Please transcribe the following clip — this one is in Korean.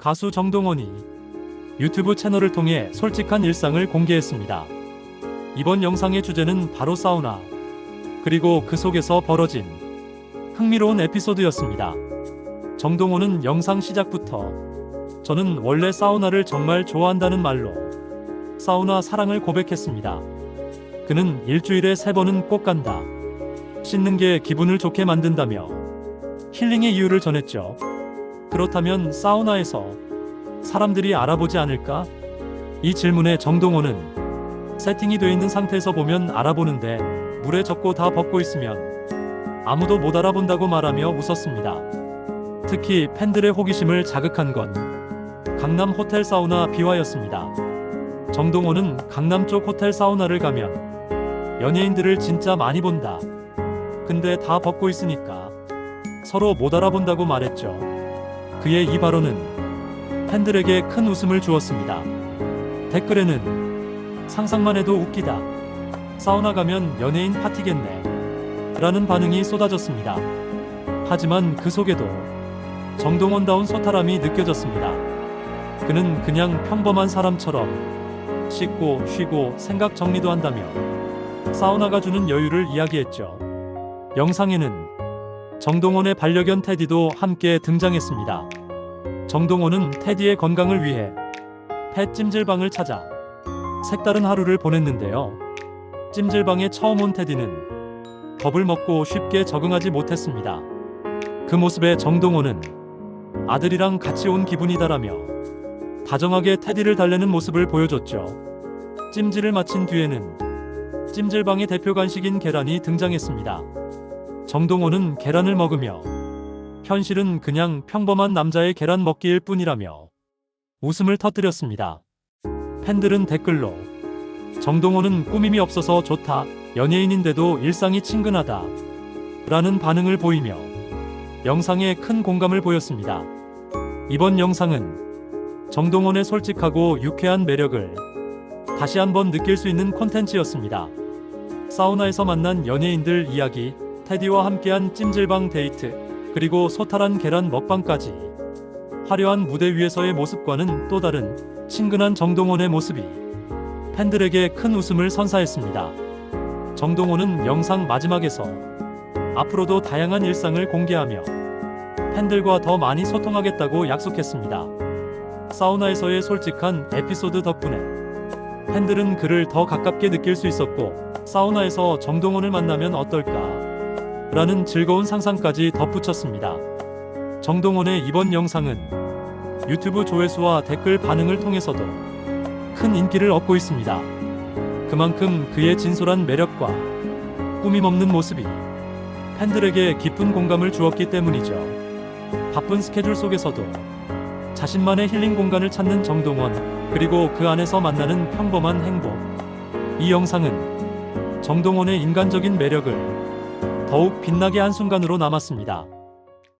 가수 정동원이 유튜브 채널을 통해 솔직한 일상을 공개했습니다. 이번 영상의 주제는 바로 사우나, 그리고 그 속에서 벌어진 흥미로운 에피소드였습니다. 정동원은 영상 시작부터 저는 원래 사우나를 정말 좋아한다는 말로 사우나 사랑을 고백했습니다. 그는 일주일에 세 번은 꼭 간다. 씻는 게 기분을 좋게 만든다며 힐링의 이유를 전했죠. 그렇다면 사우나에서 사람들이 알아보지 않을까? 이 질문에 정동원은 세팅이 돼 있는 상태에서 보면 알아보는데 물에 젖고 다 벗고 있으면 아무도 못 알아본다고 말하며 웃었습니다. 특히 팬들의 호기심을 자극한 건 강남 호텔 사우나 비화였습니다. 정동원은 강남 쪽 호텔 사우나를 가면 연예인들을 진짜 많이 본다. 근데 다 벗고 있으니까 서로 못 알아본다고 말했죠. 그의 이 발언은 팬들에게 큰 웃음을 주었습니다. 댓글에는 상상만 해도 웃기다. 사우나 가면 연예인 파티겠네. 라는 반응이 쏟아졌습니다. 하지만 그 속에도 정동원다운 소탈함이 느껴졌습니다. 그는 그냥 평범한 사람처럼 씻고 쉬고 생각 정리도 한다며 사우나가 주는 여유를 이야기했죠. 영상에는 정동원의 반려견 테디도 함께 등장했습니다. 정동원은 테디의 건강을 위해 펫 찜질방을 찾아 색다른 하루를 보냈는데요. 찜질방에 처음 온 테디는 겁을 먹고 쉽게 적응하지 못했습니다. 그 모습에 정동원은 아들이랑 같이 온 기분이다라며 다정하게 테디를 달래는 모습을 보여줬죠. 찜질을 마친 뒤에는 찜질방의 대표 간식인 계란이 등장했습니다. 정동원은 계란을 먹으며 현실은 그냥 평범한 남자의 계란 먹기일 뿐이라며 웃음을 터뜨렸습니다. 팬들은 댓글로 정동원은 꾸밈이 없어서 좋다. 연예인인데도 일상이 친근하다. 라는 반응을 보이며 영상에 큰 공감을 보였습니다. 이번 영상은 정동원의 솔직하고 유쾌한 매력을 다시 한번 느낄 수 있는 콘텐츠였습니다. 사우나에서 만난 연예인들 이야기, 테디와 함께한 찜질방 데이트, 그리고 소탈한 계란 먹방까지 화려한 무대 위에서의 모습과는 또 다른 친근한 정동원의 모습이 팬들에게 큰 웃음을 선사했습니다. 정동원은 영상 마지막에서 앞으로도 다양한 일상을 공개하며 팬들과 더 많이 소통하겠다고 약속했습니다. 사우나에서의 솔직한 에피소드 덕분에 팬들은 그를 더 가깝게 느낄 수 있었고 사우나에서 정동원을 만나면 어떨까 라는 즐거운 상상까지 덧붙였습니다. 정동원의 이번 영상은 유튜브 조회수와 댓글 반응을 통해서도 큰 인기를 얻고 있습니다. 그만큼 그의 진솔한 매력과 꾸밈 없는 모습이 팬들에게 깊은 공감을 주었기 때문이죠. 바쁜 스케줄 속에서도 자신만의 힐링 공간을 찾는 정동원, 그리고 그 안에서 만나는 평범한 행복. 이 영상은 정동원의 인간적인 매력을 더욱 빛나게 한 순간으로 남았습니다.